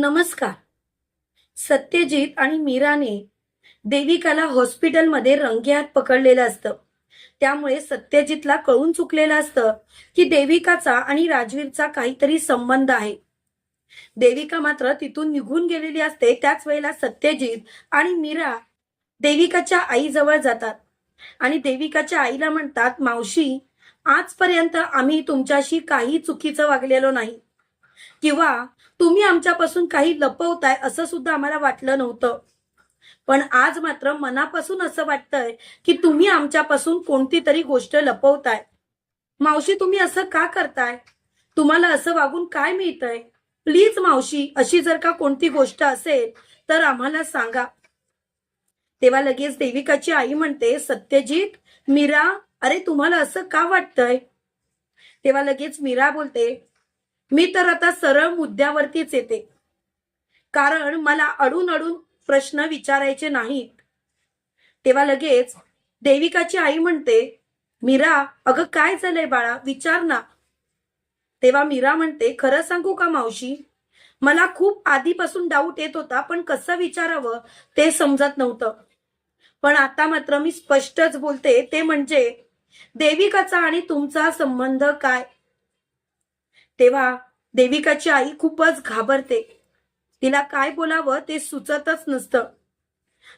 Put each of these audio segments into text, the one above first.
नमस्कार. सत्यजित आणि मीराने देविकाला हॉस्पिटलमध्ये रंगेहात पकडलेलं असतं. त्यामुळे सत्यजितला कळून चुकलेलं असतं की देविकाचा आणि राजवीरचा काहीतरी संबंध आहे. देविका मात्र तिथून निघून गेलेली असते. त्याच वेळेला सत्यजित आणि मीरा देविकाच्या आईजवळ जातात. आणि देविकाच्या आईला म्हणतात मावशी आजपर्यंत आम्ही तुमच्याशी काही चुकीचं वागलेलो नाही. किंवा तुम्ही आमच्यापासून काही लपवताय असं सुद्धा आम्हाला वाटलं नव्हतं. पण आज मात्र मनापासून असं वाटतंय की तुम्ही आमच्यापासून कोणती तरी गोष्ट लपवताय. मावशी तुम्ही असं का करताय? तुम्हाला असं वागून काय मिळतंय? प्लीज मावशी अशी जर का कोणती गोष्ट असेल तर आम्हाला सांगा. तेव्हा लगेच देविकाची आई म्हणते सत्यजित मीरा अरे तुम्हाला असं का वाटतंय? तेव्हा लगेच मीरा बोलते मी तर आता सरळ मुद्द्यावरतीच येते. कारण मला अडून अडून प्रश्न विचारायचे नाहीत. तेव्हा लगेच देविकाची आई म्हणते मीरा अगं काय झालंय बाळा? विचार ना. तेव्हा मीरा म्हणते खरं सांगू का मावशी? मला खूप आधीपासून डाऊट येत होता पण कसं विचारावं? ते समजत नव्हतं. पण आता मात्र मी स्पष्टच बोलते. ते म्हणजे देविकाचा आणि तुमचा संबंध काय? तेव्हा देविकाची आई खूपच घाबरते. तिला काय बोलावं ते सुचतच नसतं.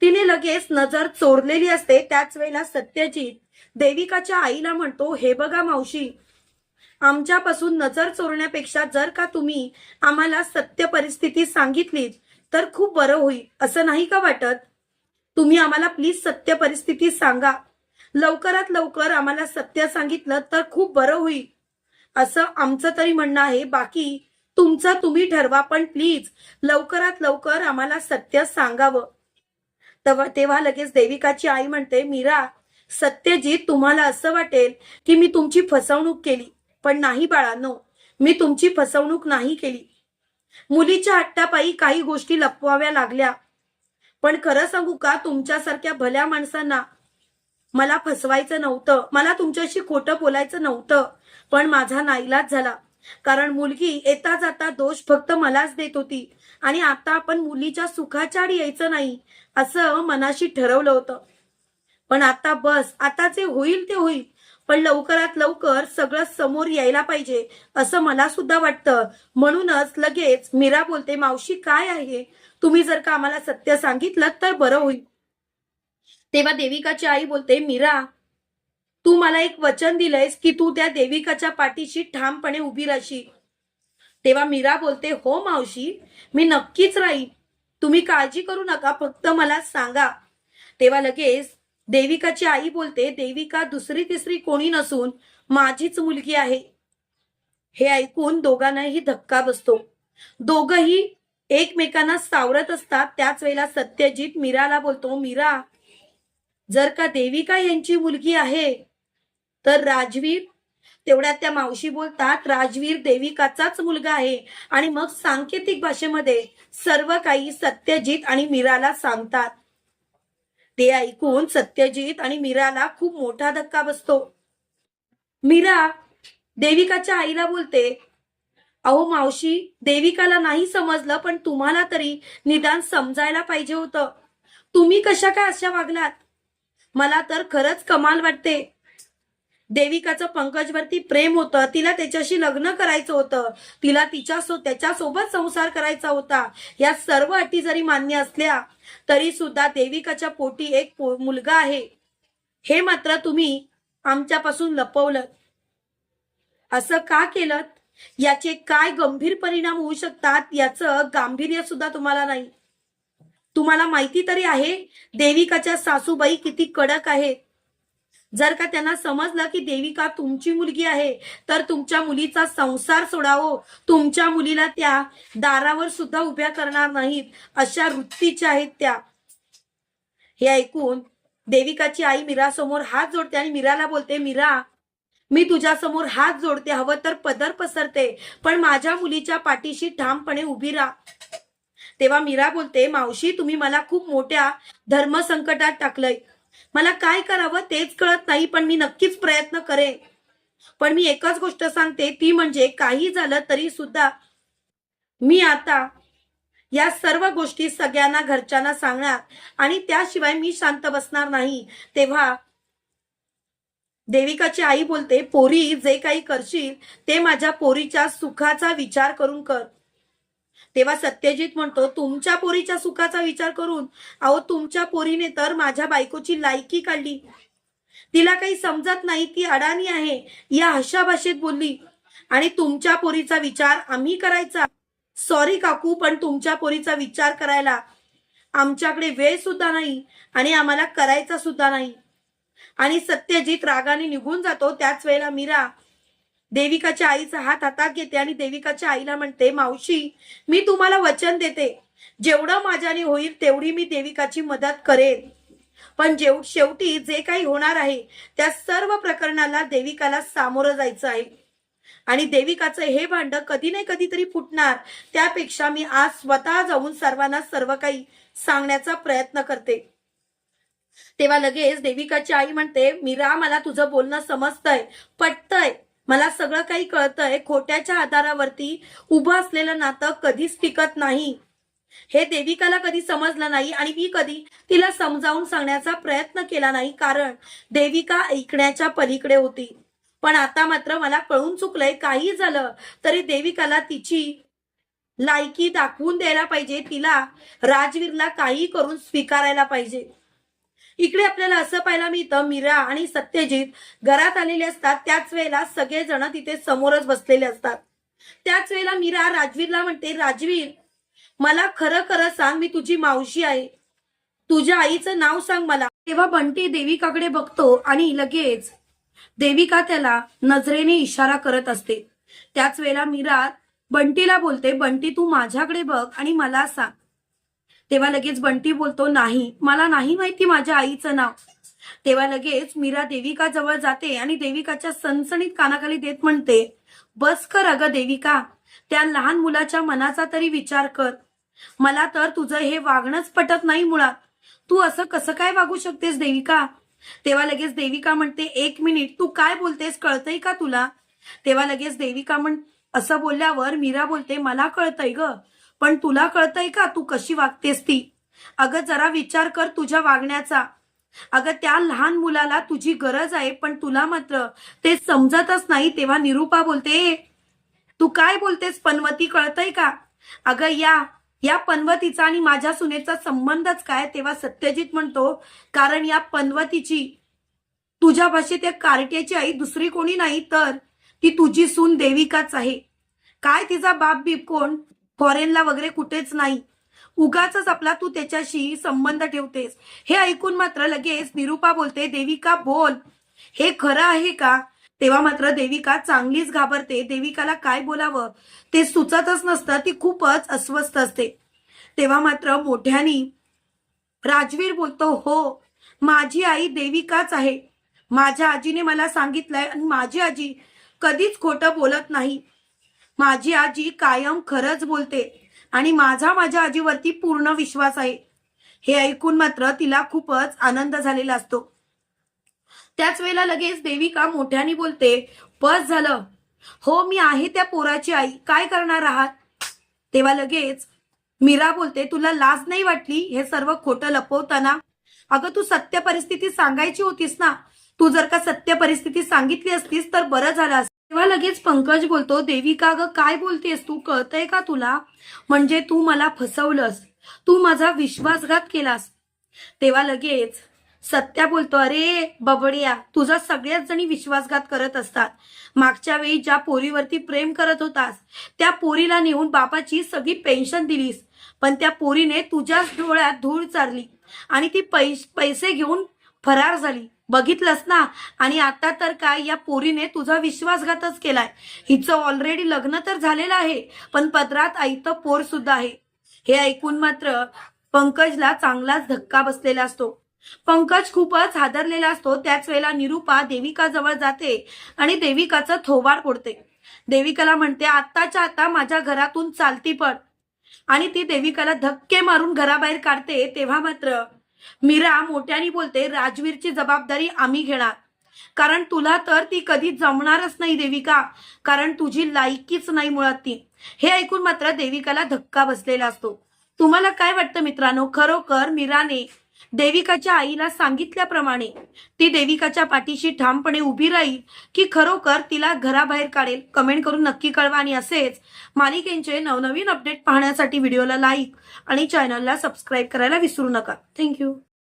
तिने लगेच नजर चोरलेली असते. त्याच वेळेला सत्यजित देविकाच्या आईला म्हणतो हे बघा मावशी आमच्यापासून नजर चोरण्यापेक्षा जर का तुम्ही आम्हाला सत्य परिस्थिती सांगितलीत तर खूप बरं होईल. असं नाही का वाटत? तुम्ही आम्हाला प्लीज सत्य परिस्थिती सांगा. लवकरात लवकर आम्हाला सत्य सांगितलं तर खूप बरं होईल. असं आमचं तरी म्हणणं आहे. बाकी तुमचं तुम्ही ठरवा पण प्लीज लवकरात लवकर आम्हाला सत्य सांगावं. तेव्हा तेव्हा लगेच देविकाची आई म्हणते मीरा सत्यजीत तुम्हाला असं वाटेल की मी तुमची फसवणूक केली. पण नाही बाळानो मी तुमची फसवणूक नाही केली. मुलीच्या हट्टापायी काही गोष्टी लपवाव्या लागल्या. पण खरं सांगू का तुमच्यासारख्या भल्या माणसांना मला फसवायचं नव्हतं. मला तुमच्याशी खोटं बोलायचं नव्हतं. पण माझा नाईलाज झाला. कारण मुलगी येता जाता दोष फक्त मलाच देत होती. आणि आता आपण मुलीच्या सुखाच्या आड यायचं नाही असं मनाशी ठरवलं होतं. पण आता बस आता जे होईल ते होईल. पण लवकरात लवकर सगळं समोर यायला पाहिजे असं मला सुद्धा वाटतं. म्हणूनच लगेच मीरा बोलते मावशी काय आहे? तुम्ही जर का आम्हाला सत्य सांगितलं तर बरं होईल. तेव्हा देविकाची आई बोलते मीरा तू मला एक वचन दिलंयस की तू त्या देविकाच्या पाठीशी ठामपणे उभी राहशील. तेव्हा मीरा बोलते हो मावशी मी नक्कीच राहीन. तुम्ही काळजी करू नका फक्त मला सांगा. तेव्हा लगेच देविकाची आई बोलते देविका दुसरी तिसरी कोणी नसून माझीच मुलगी आहे. हे ऐकून दोघांनाही धक्का बसतो. दोघही एकमेकांना सावरत असतात. त्याच वेळेला सत्यजित मीराला बोलतो मीरा जर का देविका यांची मुलगी आहे तर राजवीर तेवढ्यात त्या मावशी बोलतात राजवीर देविकाचाच मुलगा आहे. आणि मग सांकेतिक भाषेमध्ये सर्व काही सत्यजित आणि मीराला सांगतात. ते ऐकून सत्यजित आणि मीराला खूप मोठा धक्का बसतो. मीरा देविकाच्या आईला बोलते अहो मावशी देविकाला नाही समजलं पण तुम्हाला तरी निदान समजायला पाहिजे होतं. तुम्ही कशा काय अशा वागलात? मला तर खरंच कमाल वाटते. देविकाचं पंकजवरती प्रेम होतं. तिला त्याच्याशी लग्न करायचं होतं. तिला तिच्या सो त्याच्यासोबत संसार करायचा होता. या सर्व अटी जरी मान्य असल्या तरी सुद्धा देविकाच्या पोटी एक पो- मुलगा आहे. हे मात्र तुम्ही आमच्यापासून लपवलं. असं का केलं? याचे काय गंभीर परिणाम होऊ शकतात? याचं गांभीर्य सुद्धा तुम्हाला नाही. तुम्हाला माहिती तरी आहे देविकाच्या सासूबाई किती कडक आहेत. जर का त्यांना समजलं की देविका तुमची मुलगी आहे तर तुमच्या मुलीचा संसार सोडावो. तुमच्या मुलीला त्या दारावर सुद्धा उभ्या करणार नाहीत अशा वृत्तीच्या आहेत त्या. हे ऐकून देविकाची आई मीरासमोर हात जोडते आणि मीराला बोलते मीरा मी तुझ्या समोर हात जोडते हवं तर पदर पसरते पण माझ्या मुलीच्या पाठीशी ठामपणे उभी राहा. तेव्हा मीरा बोलते मावशी तुम्ही मला खूप मोठ्या धर्मसंकटात टाकलंय. मला काय करावं तेच कळत नाही पण मी नक्कीच प्रयत्न करेन. पण मी एकच गोष्ट सांगते ती म्हणजे काही झालं तरी सुद्धा मी आता या सर्व गोष्टी सगळ्यांना घरच्यांना सांगणार आणि त्याशिवाय मी शांत बसणार नाही. तेव्हा देविकाची आई बोलते पोरी जे काही करशील ते माझ्या पोरीच्या सुखाचा विचार करून कर. तेव्हा सत्यजित म्हणतो तुमच्या पोरीच्या सुखाचा विचार करून अहो तुमच्या पोरीने तर माझ्या बायकोची लायकी काढली. तिला काही समजत नाही ती अडाणी आहे. या अशा भाषेत बोलली. आणि तुमच्या पोरीचा विचार आम्ही करायचा. सॉरी काकू पण तुमच्या पोरीचा विचार करायला आमच्याकडे वेळ सुद्धा नाही आणि आम्हाला करायचा सुद्धा नाही. आणि सत्यजित रागाने निघून जातो. त्याच वेळेला मीरा देविकाच्या आईचा हात हातात घेते आणि देविकाच्या आईला म्हणते मावशी मी तुम्हाला वचन देते. जेवढं माझ्याने होईल तेवढी मी देविकाची मदत करेन. पण जेव शेवटी जे काही होणार आहे त्या सर्व प्रकरणाला देविकाला सामोरं जायचं आहे. आणि देविकाचं हे भांड कधी नाही कधीतरी फुटणार. त्यापेक्षा मी आज स्वतः जाऊन सर्वांना सर्व काही सांगण्याचा प्रयत्न करते. तेव्हा लगेच देविकाची आई म्हणते मीरा मला तुझं बोलणं समजतंय पटतंय. मला सगळं काही कळतंय. खोट्याच्या आधारावरती उभं असलेलं नातं कधीच टिकत नाही. हे देविकाला कधी समजलं नाही आणि मी कधी तिला समजावून सांगण्याचा प्रयत्न केला नाही कारण देविका ऐकण्याच्या पलीकडे होती. पण आता मात्र मला कळून चुकलंय. काही झालं तरी देविकाला तिची लायकी दाखवून द्यायला पाहिजे. तिला राजवीरला काही करून स्वीकारायला पाहिजे. इकडे आपल्याला असं पाहायला मिळतं मीरा आणि सत्यजित घरात आलेले असतात. त्याच वेळेला सगळेजण तिथे समोरच बसलेले असतात. त्याच वेळेला मीरा राजवीरला म्हणते राजवीर मला खरं खरं सांग मी तुझी मावशी आहे. तुझ्या आईचं नाव सांग मला. तेव्हा बंटी देविकाकडे बघतो आणि लगेच देविका त्याला नजरेने इशारा करत असते. त्याच वेळेला मीरा बंटीला बोलते बंटी तू माझ्याकडे बघ आणि मला सांग. तेव्हा लगेच बंटी बोलतो नाही मला नाही माहिती माझ्या आईचं नाव. तेव्हा लगेच मीरा देविका जवळ जाते आणि देविकाच्या सणसणीत कानाखाली देत म्हणते बस कर अगं देविका त्या लहान मुलाच्या मनाचा तरी विचार कर. मला तर तुझं हे वागणंच पटत नाही मुळात. तू असं कसं काय वागू शकतेस देविका? तेव्हा लगेच देविका म्हणते एक मिनिट तू काय बोलतेस कळतंय का तुला? तेव्हा लगेच देविका म्हण असं बोलल्यावर मीरा बोलते मला कळतंय ग. पण तुला कळतंय का तू कशी वागतेस ती? अगं जरा विचार कर तुझ्या वागण्याचा. अगं त्या लहान मुलाला तुझी गरज आहे पण तुला मात्र ते समजतच नाही तेव्हा निरूपा बोलते तू काय बोलतेस पनवती कळतंय का? अगं या या पनवतीचा आणि माझ्या सुनेचा संबंधच काय? तेव्हा सत्यजित म्हणतो कारण या पनवतीची तुझ्या भाषेत या कार्ट्याची आई दुसरी कोणी नाही तर ती तुझी सून देविकाच आहे. काय तिचा बाप बीप कोण फॉरेनला वगैरे कुठेच नाही. उगाच आपला तू त्याच्याशी संबंध ठेवतेस. हे ऐकून मात्र लगेच निरूपा बोलते देविका बोल. हे खरं आहे का? तेव्हा मात्र देविका चांगलीच घाबरते. देविकाला काय बोलावं? ते सुचतच नसतं. ती खूपच अस्वस्थ असते. तेव्हा मात्र मोठ्यानी राजवीर बोलतो हो माझी आई देविकाच आहे. माझ्या आजीने मला सांगितलंय आणि माझी आजी कधीच खोटं बोलत नाही. माझी आजी कायम खरंच बोलते आणि माझा माझ्या आजीवरती पूर्ण विश्वास आहे. हे ऐकून मात्र तिला खूपच आनंद झालेला असतो. त्याच वेळेला लगेच देविका मोठ्याने बोलते बस झालं. हो मी आहे त्या पोराची आई. काय करणार आहात? तेव्हा लगेच मीरा बोलते तुला लाज नाही वाटली? हे सर्व खोटं लपवताना? अगं तू सत्य परिस्थिती सांगायची होतीस ना? तू जर का सत्य परिस्थिती सांगितली असतीस तर बरं झालं तेव्हा लगेच पंकज बोलतो देविका ग काय बोलतेस? तू कळतंय का तुला? म्हणजे तू मला फसवलंस. तू माझा विश्वासघात केलास. तेव्हा लगेच सत्या बोलतो अरे बबड्या तुझा सगळ्याच जणी विश्वासघात करत असतात. मागच्या वेळी ज्या पोरीवरती प्रेम करत होतास त्या पोरीला नेऊन बापाची सगळी पेन्शन दिलीस. पण त्या पोरीने तुझ्याच डोळ्यात धूळ चारली आणि ती पैसे घेऊन फरार झाली. बघितलंस ना? आणि आता तर काय या पोरीने तुझा विश्वासघातच केलाय. हिचं ऑलरेडी लग्न तर झालेलं आहे पण पदरात आईत पोर सुद्धा आहे. हे ऐकून मात्र पंकजला चांगलाच धक्का बसलेला असतो. पंकज खूपच हादरलेला असतो. त्याच वेळेला निरूपा देविका जवळ जाते आणि देविकाचं थोबाड फोडते. देविकाला म्हणते आत्ताच्या आता माझ्या घरातून चालती पड आणि ती देविकाला धक्के मारून घराबाहेर काढते. तेव्हा मात्र मीरा मोठ्याने बोलते राजवीरची जबाबदारी आम्ही घेणार. कारण तुला तर ती कधी जमणारच नाही देविका. कारण तुझी लायकीच नाही मुळात ती. हे ऐकून मात्र देविकाला धक्का बसलेला असतो. तुम्हाला काय वाटतं मित्रांनो? खरोखर मीराने देविकाच्या आईला सांगितल्याप्रमाणे ती देविकाच्या पाठीशी ठामपणे उभी राहील की खरोखर तिला घराबाहेर काढेल. कमेंट करून नक्की कळवा आणि असेच मालिकेंचे नवनवीन अपडेट पाहण्यासाठी व्हिडिओला लाईक आणि चॅनलला सबस्क्राईब करायला विसरू नका. थँक्यू.